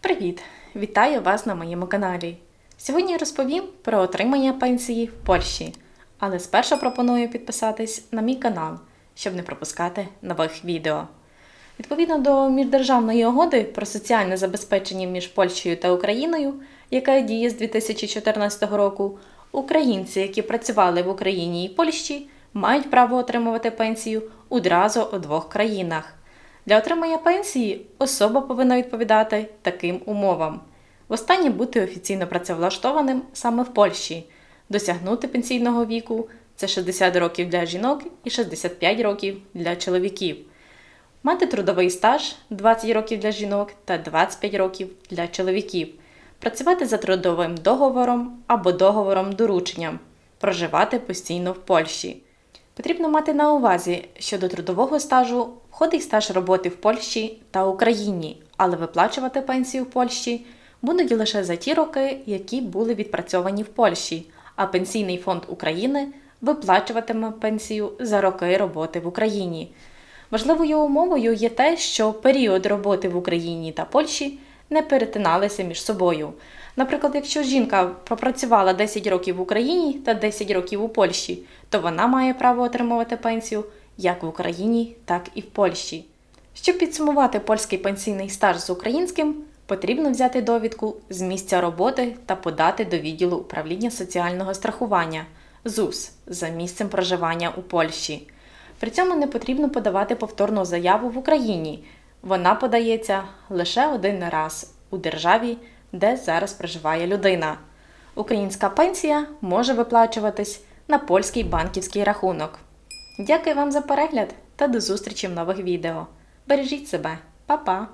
Привіт! Вітаю вас на моєму каналі. Сьогодні розповім про отримання пенсії в Польщі, але спершу пропоную підписатись на мій канал, щоб не пропускати нових відео. Відповідно до міждержавної угоди про соціальне забезпечення між Польщею та Україною, яка діє з 2014 року, українці, які працювали в Україні і Польщі, мають право отримувати пенсію одразу у двох країнах. Для отримання пенсії особа повинна відповідати таким умовам: востаннє бути офіційно працевлаштованим саме в Польщі, досягнути пенсійного віку це 60 років для жінок і 65 років для чоловіків, мати трудовий стаж 20 років для жінок та 25 років для чоловіків, працювати за трудовим договором або договором дорученням, проживати постійно в Польщі. Потрібно мати на увазі, що до трудового стажу входить стаж роботи в Польщі та Україні, але виплачувати пенсію в Польщі будуть лише за ті роки, які були відпрацьовані в Польщі, а Пенсійний фонд України виплачуватиме пенсію за роки роботи в Україні. Важливою умовою є те, що період роботи в Україні та Польщі не перетиналися між собою. Наприклад, якщо жінка пропрацювала 10 років в Україні та 10 років у Польщі, то вона має право отримувати пенсію як в Україні, так і в Польщі. Щоб підсумувати польський пенсійний стаж з українським, потрібно взяти довідку з місця роботи та подати до відділу управління соціального страхування ЗУС за місцем проживання у Польщі. При цьому не потрібно подавати повторну заяву в Україні. Вона подається лише один раз у державі, де зараз проживає людина. Українська пенсія може виплачуватись на польський банківський рахунок. Дякую вам за перегляд та до зустрічі в нових відео. Бережіть себе, Па-па!